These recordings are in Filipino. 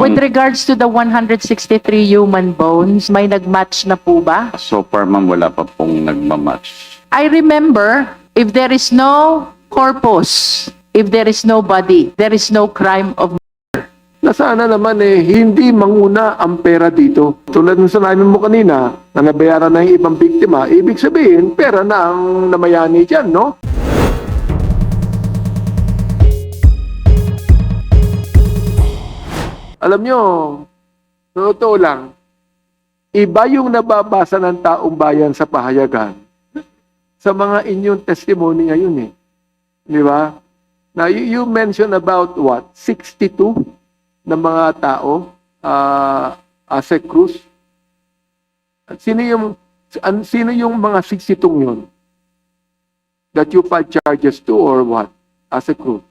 With regards to the 163 human bones, may nag-match na po ba? So far, ma'am, wala pa pong nagmamatch. I remember, if there is no corpus, if there is no body, there is no crime of na sana naman eh, hindi manguna ang pera dito. Tulad ng sanabi mo kanina, na nabayaran na yung ibang biktima, ibig sabihin, pera na ang namayani dyan, no? Alam nyo, totoo lang, iba yung nababasa ng taong bayan sa pahayagan sa mga inyong testimony ngayon eh. Di ba? Now, you, you mentioned about what? 62 ng mga tao uh, as a cruise. Sino yung sino yung mga 62 yun? That you filed charges to or what? As a crew.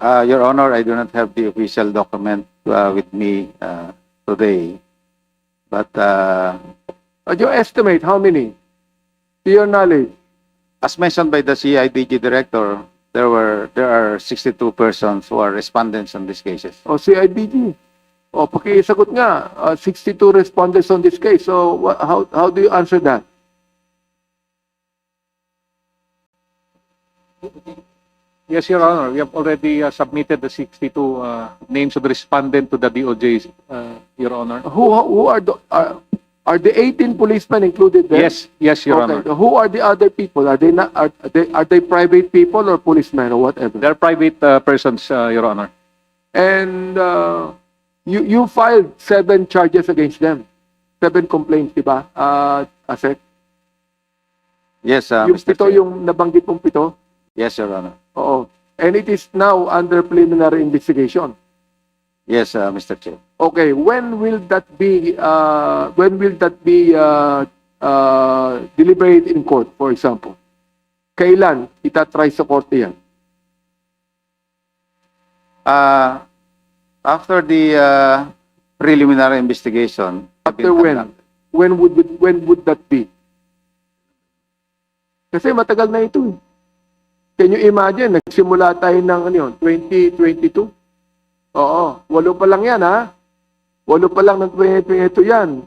Uh, Your Honor, I do not have the official document uh, with me uh, today. But uh, Uh, you estimate how many? To your knowledge. as mentioned by the CIDG director, there were there are 62 persons who are respondents on these cases. O CIDG. O pakisagot nga, uh, 62 respondents on this case. So wha- how, how do you answer that? Yes, Your Honor. We have already uh, submitted the 62 uh, names of the respondent to the DOJ, uh, Your Honor. Who, who are the, are, are the 18 policemen included there? Yes, yes, Your okay. Honor. Who are the other people? Are they not? Are they are they private people or policemen or whatever? They're private uh, persons, uh, Your Honor. And uh, you you filed seven charges against them, seven complaints, di ba? Uh, Asek, Yes, uh, yung Mr. pito Chair. yung nabanggit mong pito. Yes, Your Honor. And it is now under preliminary investigation. Yes, uh, Mr. Chair. Okay, when will that be? Uh, when will that be uh, uh, deliberated in court, for example? Kailan itatry sa korte yan? Uh, after the uh, preliminary investigation, After when? When would when would that be? Kasi matagal na ito. eh. Can you imagine, nagsimula tayo ng ano yun, 2022? Oo, walo pa lang yan ha. Walo pa lang ng 2022 yan.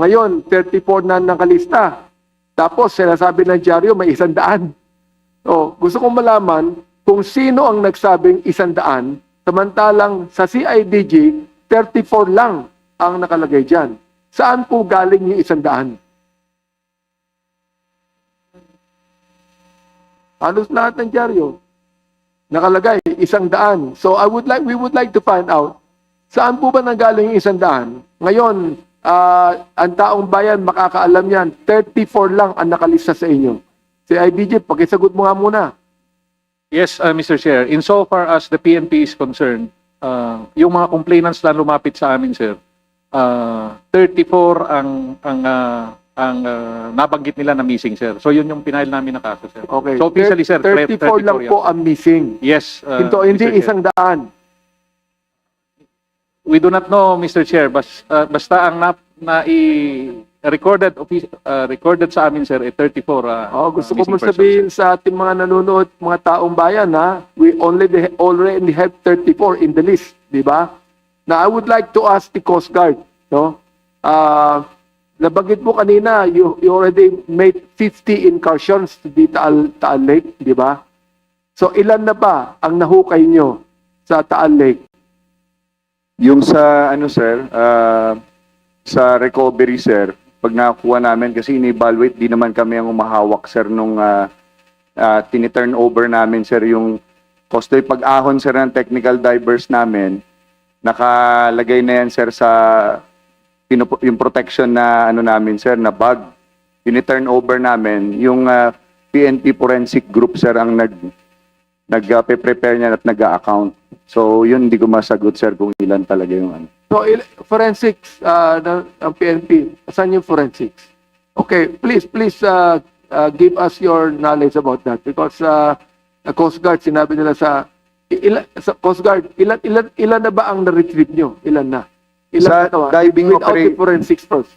Ngayon, 34 na nakalista. Tapos, sinasabi ng dyaryo, may isang daan. O, gusto kong malaman kung sino ang nagsabing isang daan, samantalang sa CIDG, 34 lang ang nakalagay dyan. Saan po galing yung isang daan? Halos lahat ng dyaryo. Nakalagay, isang daan. So I would like, we would like to find out, saan po ba nanggaling yung isang daan? Ngayon, ah, ang taong bayan makakaalam yan, 34 lang ang nakalista sa inyo. Si IBJ, pakisagot mo nga muna. Yes, uh, Mr. Chair. Insofar as the PNP is concerned, uh, yung mga complainants na lumapit sa amin, sir, uh, 34 ang ang uh, ang uh, nabanggit nila na missing, sir. So yun yung pinail namin na kaso, sir. Okay. So officially, sir, 34 lang yan. po ang missing. Yes, uh, Ito, hindi Mr. Chair. isang daan. We do not know, Mr. Chair. Bas, uh, basta ang na, na i recorded uh, recorded sa amin sir eh 34 uh, Oh, gusto uh, ko missing mo persons, sabihin sa ating mga nanonood, mga taong bayan, ha? We only already have 34 in the list, di ba? Now, I would like to ask the Coast Guard, no? Uh, nabanggit mo kanina, you, you already made 50 incursions the Taal, Taal Lake, di ba? So, ilan na ba ang nahukay nyo sa Taal Lake? Yung sa ano sir, ah, sa recovery sir, pag nakuha namin kasi ini-evaluate di naman kami ang umahawak sir nung uh, tiniturn over namin sir yung kostoy pag-ahon sir ng technical divers namin. Nakalagay na yan sir sa yung protection na ano namin sir na bag. Tiniturn over namin yung ah, PNP forensic group sir ang nag nag-prepare niyan at nag-account. So, yun hindi ko masagot, sir, kung ilan talaga yung ano. So, forensics uh, ng, ng PNP, saan yung forensics? Okay, please, please uh, uh, give us your knowledge about that because uh, the Coast Guard, sinabi nila sa, ilan, sa Coast Guard, ilan, ilan, ilan na ba ang na-retrieve nyo? Ilan na? Ilan Sa na ah? diving Without the opera- forensics first.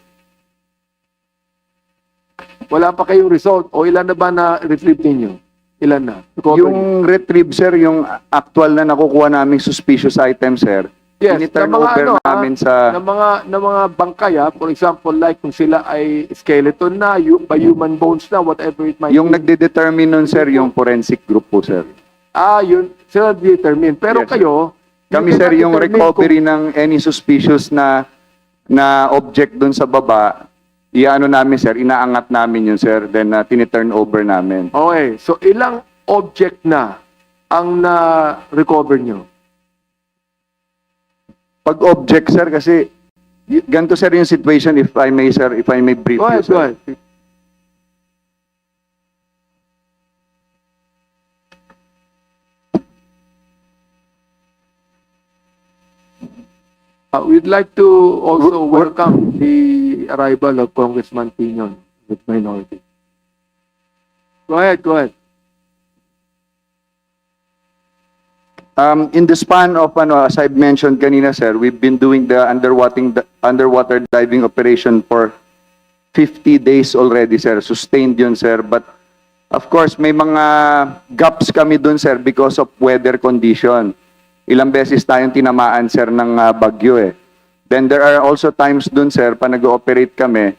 Wala pa kayong result o ilan na ba na-retrieve ninyo? Ilan na? Recovered. Yung retrieve, sir, yung actual na nakukuha naming suspicious item, sir, yes, tiniturn ng mga over ano, ah, namin sa... ng mga ng mga bangkay ah, for example like kung sila ay skeleton na hu- by human bones na whatever it might Yung be nagde-determine nun, sir, yung forensic group po, sir. ah yun sila determine pero Yes, sir. Kami, sir, yung recovery ng any suspicious na na object dun sa baba, iano namin, sir, inaangat namin yun, sir, then uh, tiniturn over namin. okay so ilang object na ang na recover nyo Pag object, sir, kasi ganito, sir, yung situation, if I may, sir, if I may brief go you, ahead sir. go ahead Uh, we'd like to also welcome the arrival of Congressman Pinon with minority. Go ahead, go ahead. Um, in the span of, ano, as I've mentioned kanina, sir, we've been doing the underwater, underwater diving operation for 50 days already, sir. Sustained yun, sir. But, of course, may mga gaps kami dun, sir, because of weather condition. Ilang beses tayong tinamaan, sir, ng ah, bagyo, eh. Then there are also times dun, sir, pa nag-ooperate kami.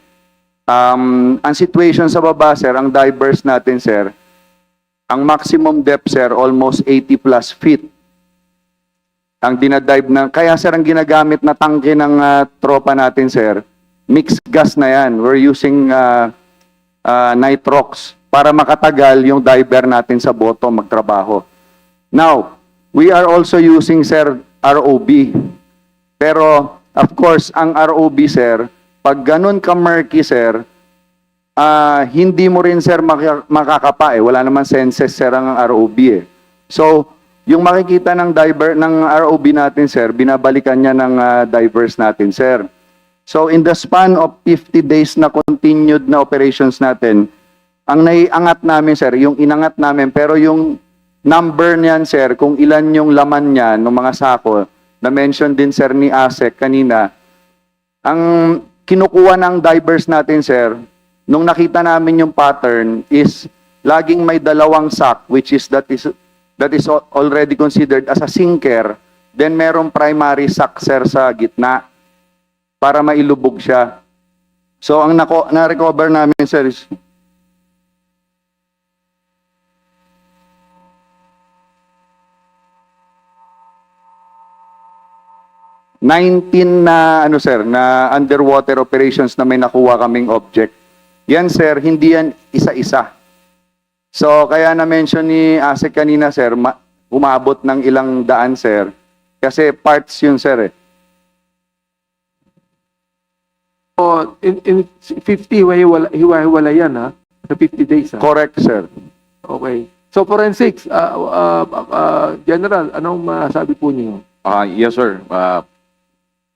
Um, ang situation sa baba, sir, ang divers natin, sir, ang maximum depth, sir, almost 80 plus feet ang dinadive ng kaya sir ang ginagamit na tangke ng ah, tropa natin sir mixed gas na yan we're using uh, uh, nitrox para makatagal yung diver natin sa boto magtrabaho now we are also using sir ROB pero of course ang ROB sir pag ganun ka murky sir ah hindi mo rin sir maka- makakapa eh. Wala naman senses sir ang ROB eh. So yung makikita ng diver ng ROB natin sir, binabalikan niya ng ah, divers natin sir. So in the span of 50 days na continued na operations natin, ang naiangat namin sir, yung inangat namin pero yung number niyan sir, kung ilan yung laman niya ng mga sako, na mention din sir ni Asek kanina, ang kinukuha ng divers natin sir, nung nakita namin yung pattern is laging may dalawang sack which is that is that is al- already considered as a sinker, then merong primary successor sa gitna para mailubog siya. So ang nako na-recover namin sir is Nineteen na ano sir na underwater operations na may nakuha kaming object. Yan sir, hindi yan isa-isa. So, kaya na-mention ni Asek kanina, sir, ma- umabot ng ilang daan, sir. Kasi parts yun, sir, eh. Oh, in, in 50 hiwala, hiwa-hiwala yan ha sa 50 days ha Correct, sir. okay so forensics uh, uh, uh, general anong masabi po niyo Ah, yes, sir. Uh,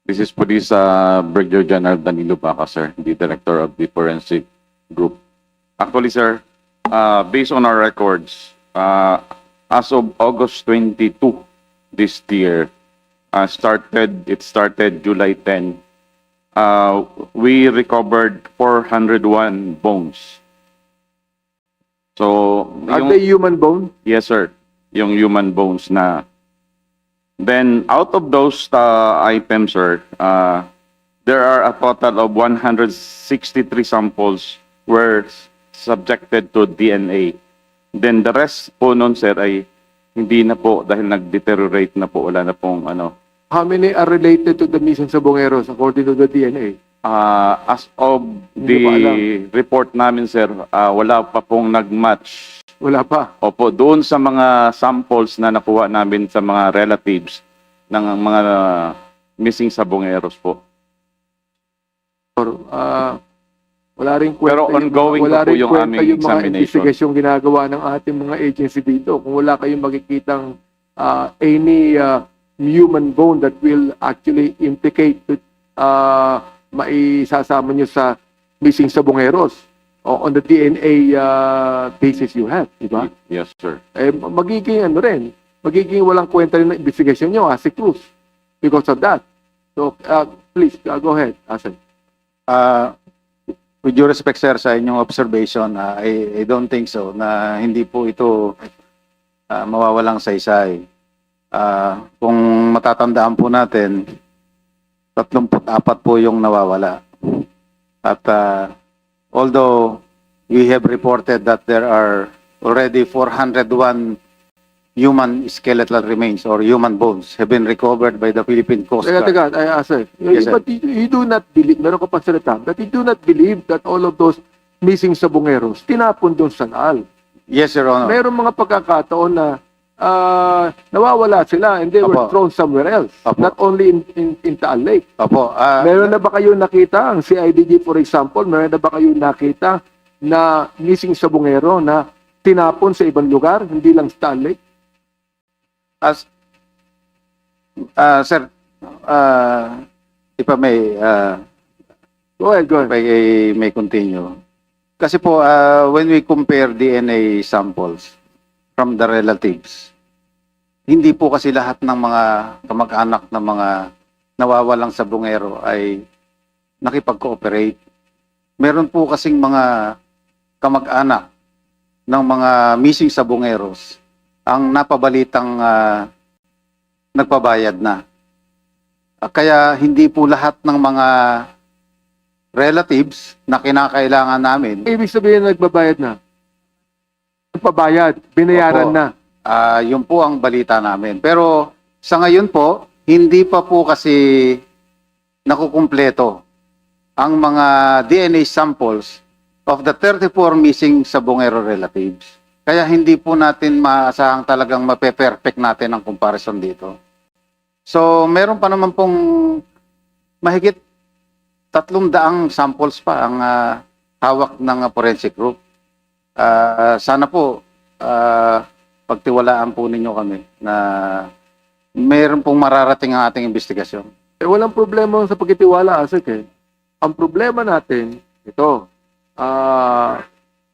this is Police uh, Brigadier General Danilo Baca, sir, the Director of the Forensic Group. Actually, sir, uh, based on our records, uh, as of August 22 this year, uh, started, it started July 10, uh, we recovered 401 bones. So, are yung- they human bone Yes, sir. Yung human bones na. Then, out of those uh, items, sir, uh, there are a total of 163 samples were subjected to DNA. Then, the rest po nun, sir, ay hindi na po dahil nag-deteriorate na po. Wala na pong ano. how many are related to the mission sa Bongeros according to the DNA Uh, as of Hindi alam. the report namin, sir, uh, wala pa pong nag-match wala pa Opo, doon sa mga samples na nakuha namin sa mga relatives ng mga missing sabongeros po. or uh, wala rin kwenta Pero yung- ongoing wala pa po rin yung kwenta aming yung mga examination. investigation ginagawa ng ating mga agency dito kung wala kayong makikitang uh, any uh, human bone that will actually implicate uh, maisasama nyo sa missing sabongeros on the DNA uh, basis you have, di ba? Yes, sir. Eh, magiging ano rin, magiging walang kwenta rin ng investigation nyo, as Cruz, because of that. So, uh, please, uh, go ahead, Asan. Uh, with due respect, sir, sa inyong observation, ah, I, I don't think so na hindi po ito ah, mawawalang saysay. Ah, kung matatandaan po natin, 34 po yung nawawala. At ah, although we have reported that there are already 401 human skeletal remains or human bones have been recovered by the Philippine Coast Teka, Guard. teka, ay, ah, sir. You- Yes, sir. But you, you do not believe, meron ka pa salita, that you do not believe that all of those missing sabongeros tinapon doon sa Naal. Yes, Your Honor. Meron mga pagkakataon na ah, nawawala sila and they were Apo. thrown somewhere else. Apo. Not only in, in, in Taal Lake. Opo. ah, Meron na ba kayo nakita, ang CIDG for example, meron na ba kayo nakita na missing sabongero na tinapon sa ibang lugar, hindi lang sa Taal Lake? as, ah, sir, ah, if I may, ah, Go ahead, go if ahead. I may continue. Kasi po, ah, when we compare DNA samples from the relatives, hindi po kasi lahat ng mga kamag-anak ng mga nawawalang sabungero ay nakipag-cooperate. Meron po kasing mga kamag-anak ng mga missing sabungeros ang napabalitang ah, nagpabayad na. Ah, Kaya hindi po lahat ng mga relatives na kinakailangan namin Ibig sabihin nagbabayad na. Nagpabayad, binayaran Opo. na. Ah, yun po ang balita namin. Pero sa ngayon po, hindi pa po kasi nakukumpleto ang mga DNA samples of the 34 missing Sabongero relatives. Kaya hindi po natin maasahang talagang mape-perfect natin ang comparison dito. So, meron pa naman pong mahigit tatlong daang samples pa ang ah, hawak ng forensic group. Ah, sana po ah, pagtiwalaan po ninyo kami na mayroon pong mararating ang ating investigasyon. Eh, walang problema sa pagkitiwala, Asik eh. Ang problema natin, ito, ah,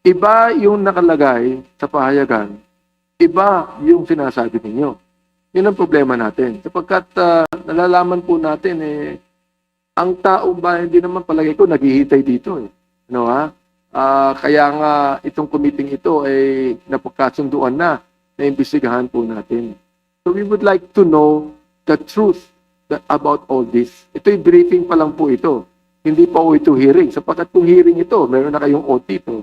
iba yung nakalagay sa pahayagan, iba yung sinasabi ninyo. Yun ang problema natin. Sapagkat ah, nalalaman po natin, eh, ang taong bayan din naman palagay ko naghihintay dito eh. Ano ha? Ah, kaya nga itong committee ito ay napagkasunduan na na imbestigahan po natin. So we would like to know the truth that about all this. Ito'y briefing pa lang po ito. Hindi pa po ito hearing. Sapagkat kung hearing ito, meron na kayong OT po.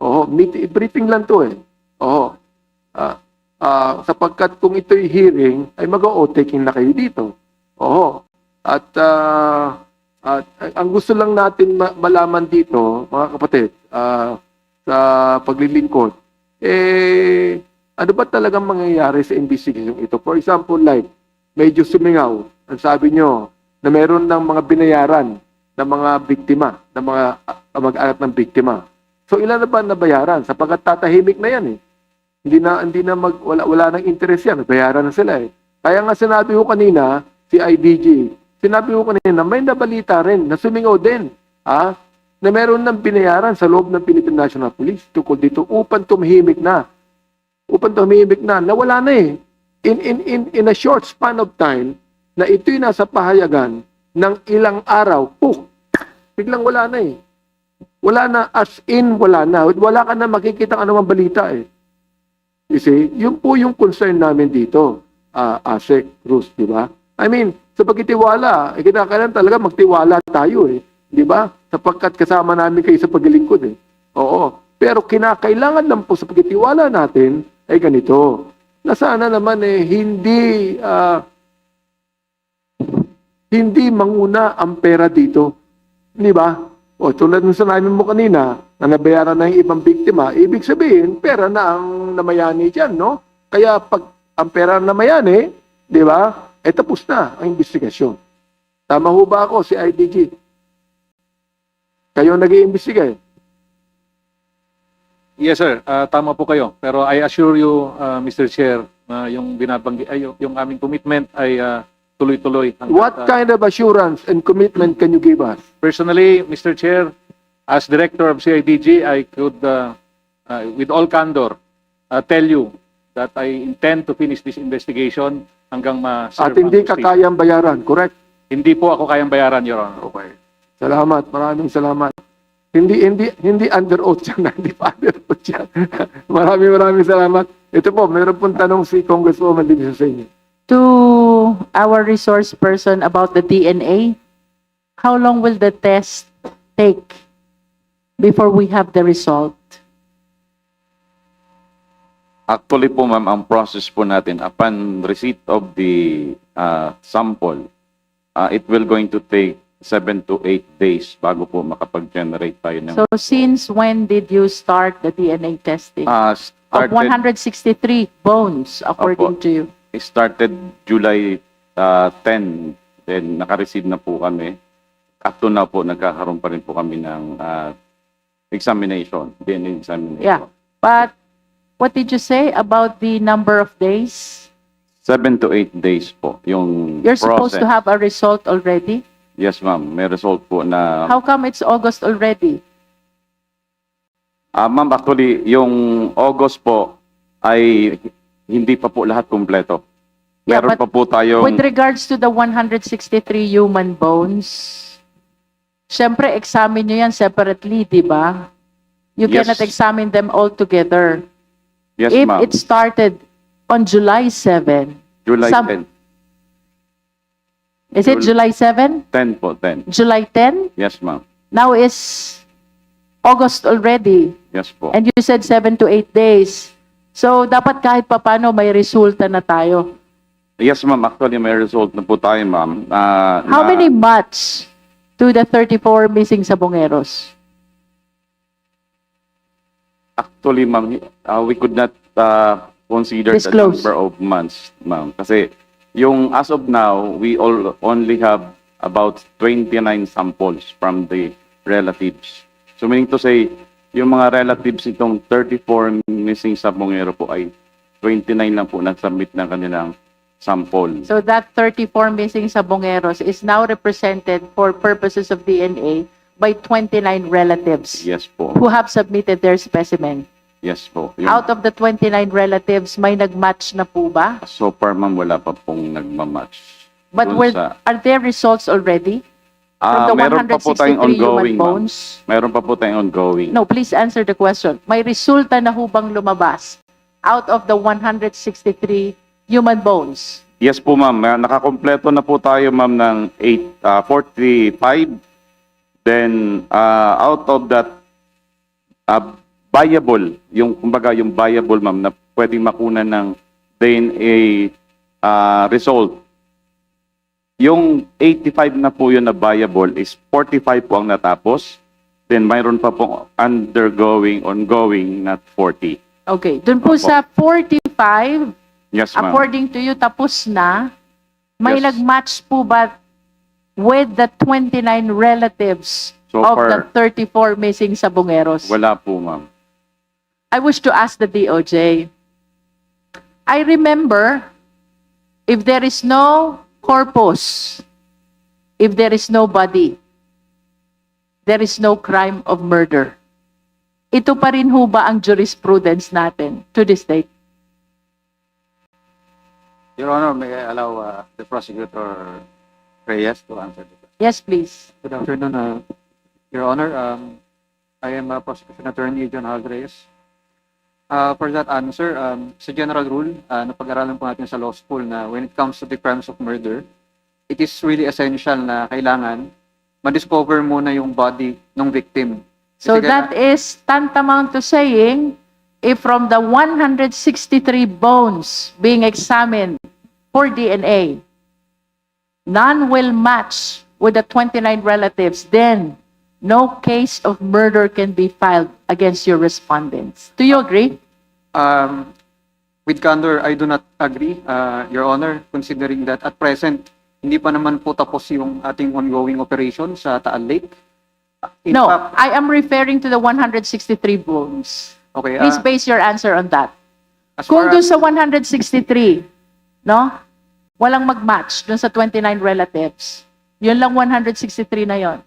Oo, meet, briefing lang to eh. Oo. Ah, ah, sapagkat kung ito'y hearing, ay mag-o-taking na kayo dito. Oo. At, ah, at ang gusto lang natin ma- malaman dito, mga kapatid, ah, sa paglilingkod, eh, ano ba talagang mangyayari sa investigation ito? For example, like, medyo sumingaw, ang sabi nyo, na meron ng mga binayaran ng mga biktima, ng mga ah, kamag-anak ng biktima. So ilan na ba nabayaran? Sapagkat tatahimik na yan eh. Hindi na hindi na mag wala wala nang interest yan, bayaran na sila eh. Kaya nga sinabi ko kanina si IDG, sinabi ko kanina may nabalita rin na sumingaw din, ha? Na meron ng binayaran sa loob ng Philippine National Police tukol dito upang tumahimik na. Upang tumahimik na, nawala na eh. In in in in a short span of time na ito'y nasa pahayagan ng ilang araw, puk, biglang wala na eh. Wala na, as in, wala na. Wala ka na makikita anumang balita eh. You see, yun po yung concern namin dito, uh, ASEC, Cruz, di ba? I mean, sa pagkitiwala, eh, kinakailan talaga magtiwala tayo eh. Di ba? Sapagkat kasama namin kayo sa paglilingkod eh. Oo. Pero kinakailangan lang po sa pagkitiwala natin ay ganito. Na sana naman eh, hindi, ah, hindi manguna ang pera dito. Di ba? O tulad ng sinabi mo kanina, na nabayaran na yung ibang biktima, ibig sabihin, pera na ang namayani dyan, no? Kaya pag ang pera na namayani, di ba, eh tapos na ang investigasyon. Tama ho ba ako si IDG? Kayo nag-iimbestiga eh. Yes sir, Ah, tama po kayo. Pero I assure you, ah, Mr. Chair, na yung binabanggi ay yung, yung aming commitment ay ah, tuloy-tuloy. What ah, kind of assurance and commitment can you give us? Personally, Mr. Chair, as Director of CIDG, I could, uh, uh, with all candor, uh, tell you that I intend to finish this investigation hanggang ma-serve At hindi ka kayang bayaran, correct? Hindi po ako kayang bayaran, Your Honor. Okay. Salamat, maraming salamat. Hindi hindi hindi under oath yan, hindi pa under oath yan. maraming maraming salamat. Ito po, meron pong tanong si Congresswoman dito sa inyo. To our resource person about the DNA, how long will the test take before we have the result? Actually po ma'am, ang process po natin upon receipt of the uh, sample, uh, it will going to take 7 to 8 days bago po makapag-generate tayo ng So since when did you start the DNA testing? uh, Of started 163 bones, according to you. started July uh, 10 then naka-receive na po kami up to now po nagkakaroon pa rin po kami ng uh, examination DNA examination Yeah. But what did you say about the number of days? 7 to 8 days po yung You're supposed process. to have a result already? Yes ma'am may result po na How come it's August already? Ah, ma'am, actually, yung August po ay hindi pa po lahat kumpleto. Yeah, Meron but pa po tayong... With regards to the 163 human bones, syempre examine nyo yan separately, di ba? You Yes. cannot examine them all together. yes, If ma'am. it started on July 7, July some- 10. Is it Jul- July 7? 10 po, 10. July 10? Yes, ma'am. Now is August already. Yes po. And you said 7 to 8 days. So, dapat kahit papano may resulta na tayo. yes, ma'am. Actually, may result na po tayo, ma'am. Ah, How na- many months to the 34 missing sabongeros? Actually, ma'am, ah, we could not ah, consider Disclose. the number of months, ma'am. Kasi yung as of now, we all only have about 29 samples from the relatives. So meaning to say, yung mga relatives itong 34 missing sabongero po ay 29 lang po nag-submit ng kanilang sample. So that 34 missing sabongeros is now represented for purposes of DNA by 29 relatives Yes po. who have submitted their specimen. Yes po. Yung, Out of the 29 relatives, may nagmatch na po ba? so far, ma'am, wala pa pong nagmamatch. But Dun were, sa- are there results already Ah, from the meron pa po 163 tayong human ongoing, ma'am. bones? Meron pa po tayong ongoing. No, please answer the question. May resulta na hubang lumabas out of the 163 human bones? Yes po ma'am, Ah, nakakompleto na po tayo ma'am ng 8, ah, 45. Then ah, out of that ah, viable, yung kumbaga yung viable ma'am na pwedeng makunan ng DNA ah, result. Yung 85 na po yun na viable is 45 po ang natapos. Then mayroon pa po undergoing, ongoing, not 40. Okay, dun po Opo. sa 45, Yes according to you, tapos na, may Yes. nagmatch po ba with the 29 relatives So of the far, 34 missing sabongeros? wala po ma'am. I wish to ask the DOJ. I remember, if there is no corpus, if there is no body, there is no crime of murder. Ito pa rin ho ba ang jurisprudence natin to this date? Your Honor, may I allow uh, the prosecutor Reyes to answer the question? Yes, please. Good afternoon, uh, Your Honor. Um, I am uh, Prosecution Attorney John Aldreyes. Uh, for that answer, um, sa general rule, uh, napag-aralan po natin sa law school na when it comes to the crimes of murder, it is really essential na kailangan ma-discover muna yung body ng victim. So Kasi that is tantamount to saying, if from the 163 bones being examined for DNA, none will match with the 29 relatives, then no case of murder can be filed against your respondents. Do you agree? Um, with candor, I do not agree, uh, Your Honor, considering that at present, hindi pa naman po tapos yung ating ongoing operation sa Taal Lake. In No, fact- I am referring to the 163 bones. okay, Please uh, base your answer on that. as Kung doon sa 163, no? Walang mag-match doon sa 29 relatives. Yun lang 163 na yon.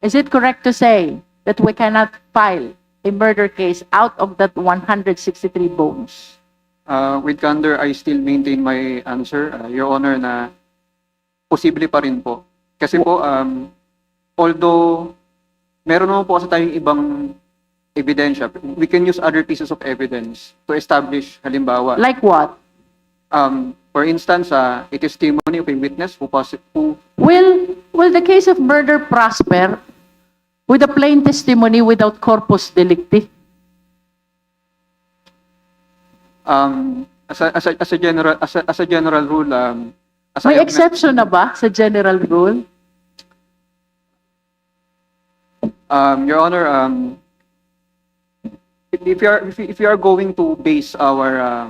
Is it correct to say that we cannot file a murder case out of that 163 bones? Uh, with candor, I still maintain my answer, uh, Your Honor, na posible pa rin po. Kasi po, um, although meron naman po kasi tayong ibang ebidensya. We can use other pieces of evidence to establish, halimbawa, Like what? um, for instance, uh, a testimony of a witness who, who Will, will the case of murder prosper with a plain testimony without corpus delicti? um, as, a, as, a, as a general as a, as a general rule, um, as I May have exception na ba sa general rule? Um, Your Honor, um, if, if you are if, you- if you are going to base our uh,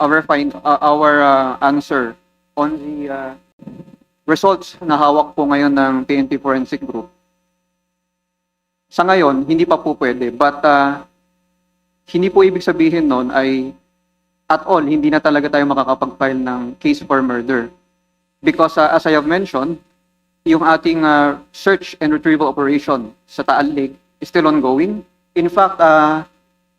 our find uh, our uh, answer on the uh, results na hawak po ngayon ng PNP Forensic Group, sa ngayon hindi pa po pwede. But uh, hindi po ibig sabihin noon ay at all hindi na talaga tayo makakapag-file ng case for murder. Because uh, as I have mentioned, yung ating uh, search and retrieval operation sa Taal Lake is still ongoing. In fact, uh,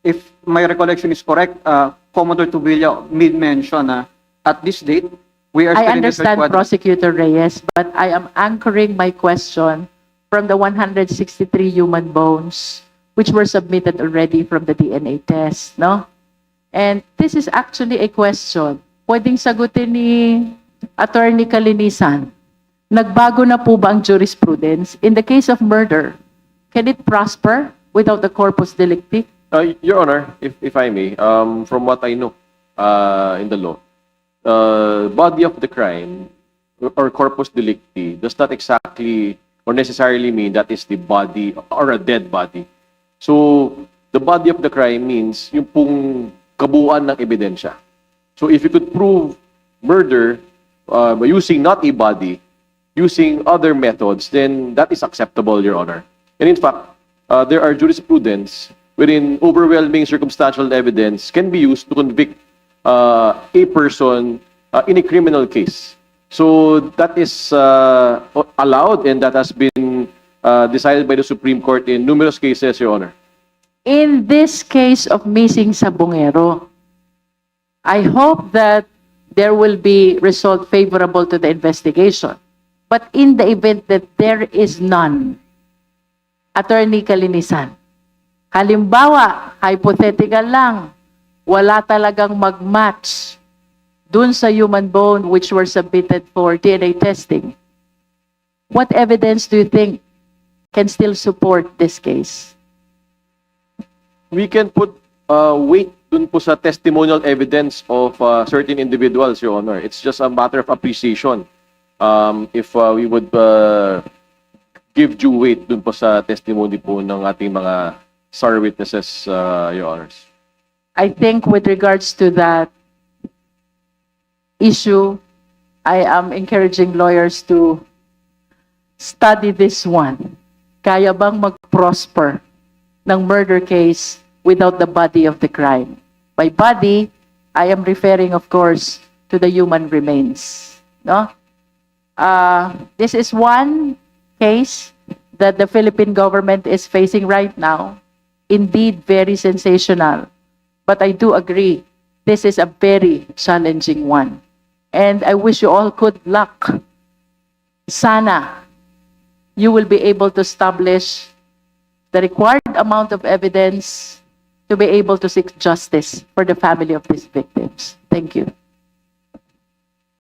if my recollection is correct, uh, Commodore Tubilla made mention na at this date, we are I still in the search understand, Prosecutor Reyes, but I am anchoring my question from the 163 human bones which were submitted already from the DNA test, no? And this is actually a question. Pwedeng sagutin ni Attorney Kalinisan. Nagbago na po ba ang jurisprudence? In the case of murder, can it prosper without the corpus delicti? Uh, Your Honor, if, if I may, um, from what I know uh, in the law, uh, body of the crime or corpus delicti does not exactly or necessarily mean that is the body or a dead body. So, the body of the crime means yung pong kabuuan ng ebidensya. So, if you could prove murder uh, using not a body, using other methods, then that is acceptable, Your Honor. And in fact, uh, there are jurisprudence wherein overwhelming circumstantial evidence can be used to convict uh, a person uh, in a criminal case. So that is uh, allowed and that has been uh, decided by the Supreme Court in numerous cases, Your Honor. in this case of missing Sabongero, I hope that there will be result favorable to the investigation. But in the event that there is none, Attorney Kalinisan, halimbawa, hypothetical lang, wala talagang mag-match dun sa human bone which were submitted for DNA testing. What evidence do you think can still support this case? We can put uh, weight dun po sa testimonial evidence of uh, certain individuals, Your Honor. It's just a matter of appreciation. Um, if uh, we would uh, give due weight dun po sa testimony po ng ating mga SAR witnesses, uh, Your Honors. I think with regards to that issue, I am encouraging lawyers to study this one. Kaya bang mag-prosper ng murder case without the body of the crime? By body, I am referring, of course, to the human remains. No? Uh, this is one case that the Philippine government is facing right now. Indeed, very sensational. But I do agree, this is a very challenging one. And I wish you all good luck. Sana you will be able to establish the required amount of evidence to be able to seek justice for the family of these victims. Thank you.